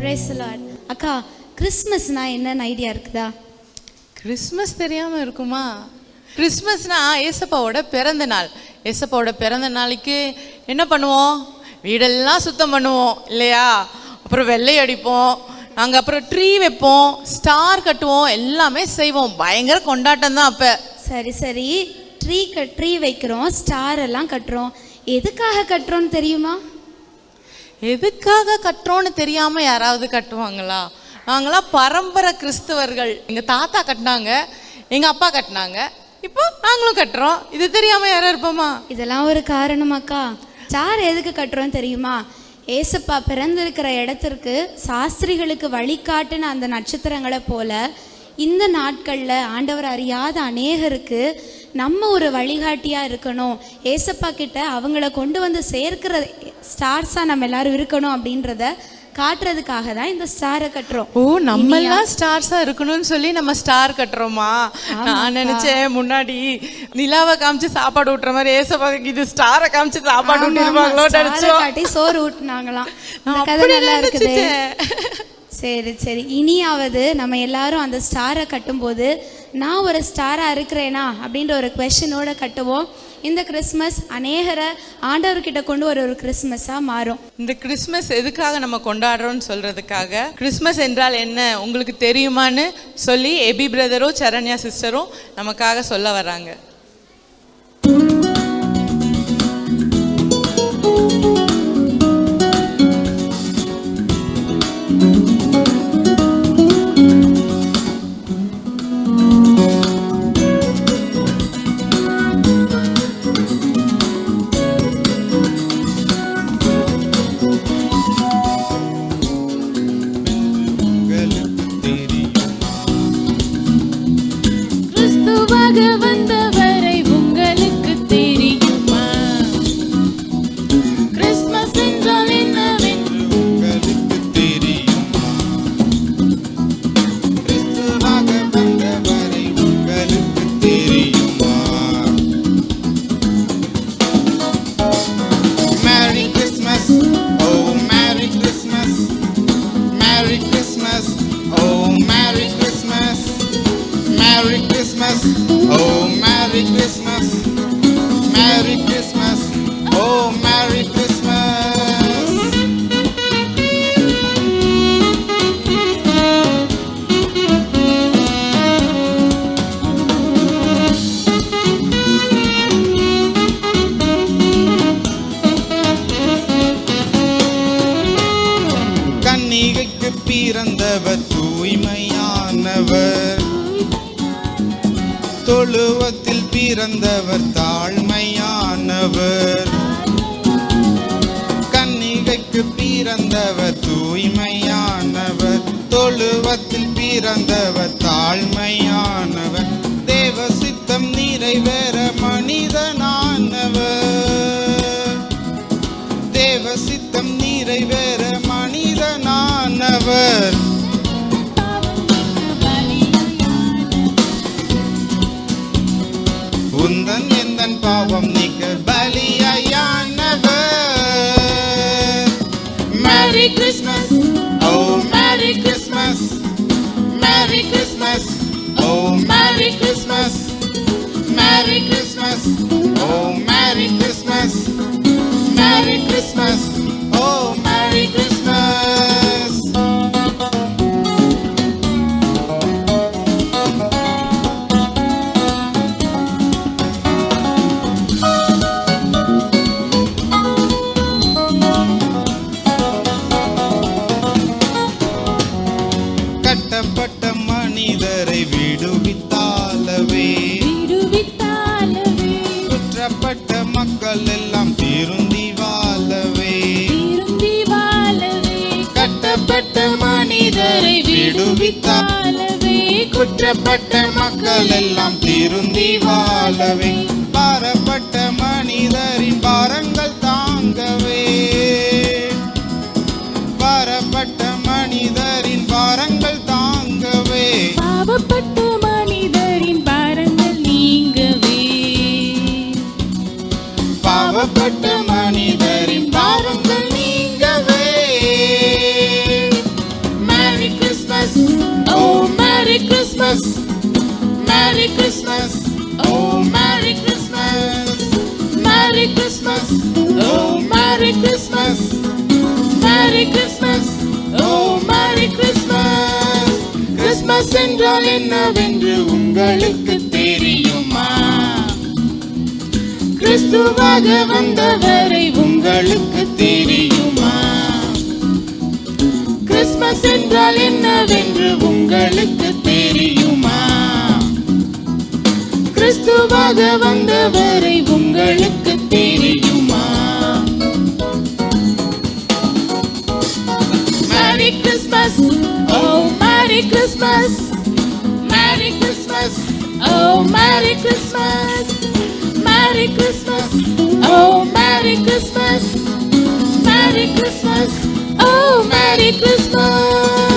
Brace Lord அக்கா கிறிஸ்மஸ்னா என்னன்னு idea இருக்குதா? கிறிஸ்மஸ் தெரியாம இருக்குமா? கிறிஸ்மஸ்னா ஏசப்பாவோட பிறந்த நாள். ஏசப்பாவோட பிறந்த நாளைக்கு என்ன பண்ணுவோம்? வீடெல்லாம் சுத்தம் பண்ணுவோம் இல்லையா? அப்புறம் வெள்ளை அடிப்போம் நாங்கள் அப்புறம் ட்ரீ வைப்போம் ஸ்டார் கட்டுவோம் எல்லாமே செய்வோம். பயங்கர கொண்டாட்டம் தான் அப்போ. சரி சரி. ட்ரீ கட் ட்ரீ வைக்கிறோம் ஸ்டார் எல்லாம் கட்டுறோம். எதுக்காக கட்டுறோம்னு தெரியுமா? எதுக்காக கட்டுறோன்னு தெரியாமல் யாராவது கட்டுவாங்களா? நாங்களாம் பரம்பரை கிறிஸ்தவர்கள். எங்கள் தாத்தா கட்டினாங்க எங்கள் அப்பா கட்டினாங்க. இப்போ நாங்களும் கட்டுறோம். இது தெரியாமல் யாரும் இருப்போமா? இதெல்லாம் ஒரு காரணமாக்கா சார் எதுக்கு கட்டுறோம் தெரியுமா? ஏசப்பா பிறந்திருக்கிற இடத்திற்கு சாஸ்திரிகளுக்கு வழிகாட்டின அந்த நட்சத்திரங்களை போல இந்த நாட்களில் ஆண்டவர் அறியாத அநேகருக்கு நம்ம ஒரு வழிகாட்டியாக இருக்கணும். ஏசப்பா கிட்ட அவங்கள கொண்டு வந்து சேர்க்கிற ஸ்டார்ஸாக நம்ம எல்லாரும் இருக்கணும் அப்படின்றத காட்டுறதுக்காக தான் இந்த ஸ்டாரை கட்டுறோம். ஓ நம்ம எல்லாம் ஸ்டார்ஸா இருக்கணும்னு சொல்லி நம்ம ஸ்டார் கட்டுறோமா? நான் நினைச்சேன் முன்னாடி நிலாவை காமிச்சு சாப்பாடு ஊட்டுற மாதிரி ஏசப்பாக்கு இது ஸ்டாரை காமிச்சு சாப்பாடு ஊட்டிருப்பாங்களோ ஸ்டாரை நினைச்சோம். காட்டி சோறு ஊட்டுனாங்களாம். கதை நல்லா இருக்குது. சரி சரி. இனியாவது நம்ம எல்லாரும் அந்த ஸ்டாரை கட்டும்போது நான் ஒரு ஸ்டாராக இருக்கிறேனா அப்படின்ற ஒரு கொஷனோட கட்டுவோம். இந்த கிறிஸ்மஸ் அநேகரை ஆண்டவர்கிட்ட கொண்டு வர ஒரு கிறிஸ்மஸாக மாறும். இந்த கிறிஸ்மஸ் எதுக்காக நம்ம கொண்டாடுறோம்னு சொல்கிறதுக்காக கிறிஸ்மஸ் என்றால் என்ன உங்களுக்கு தெரியுமான்னு சொல்லி எபி பிரதரும் சரண்யா சிஸ்டரும் நமக்காக சொல்ல வராங்க பிறந்தவர் தூய்மையானவர். தொழுவத்தில் பிறந்தவர் தாழ்மையானவர். கன்னிகைக்கு பிறந்தவர் தூய்மையானவர். தொழுவத்தில் பிறந்தவர் தாழ்மையானவர். தேவ சித்தம் நிறைவேற மனிதனான உந்தன் எந்தன் பாவம் நீக்க பலியானவர் merry Christmas oh merry Christmas merry Christmas oh merry Christmas merry விடுவித்தாலவே குற்றப்பட்ட மக்கள் எல்லாம் திருந்தி வாழவே. பாரப்பட்ட மனிதரின் பாரங்கள் தாங்கவே. பாரப்பட்ட மனிதரின் பாரங்கள் தாங்கவே. பாவப்பட்ட மனிதரின் பாரங்கள் நீங்கவே. பாவப்பட்ட Christmas. Merry Christmas. Oh, Merry Christmas. Merry Christmas. Oh, Merry Christmas. Merry Christmas. Oh, Merry Christmas. christmas என்றால் என்னவென்று உங்களுக்கு தெரியுமா கிறிஸ்துவாக வந்தவரை உங்களுக்கு தெரியுமா கிறிஸ்மஸ் என்றால் என்ன வந்தவரை உங்களுக்கு தெரியுமா merry Christmas oh merry Christmas merry Christmas oh merry Christmas merry Christmas oh merry Christmas merry Christmas oh merry Christmas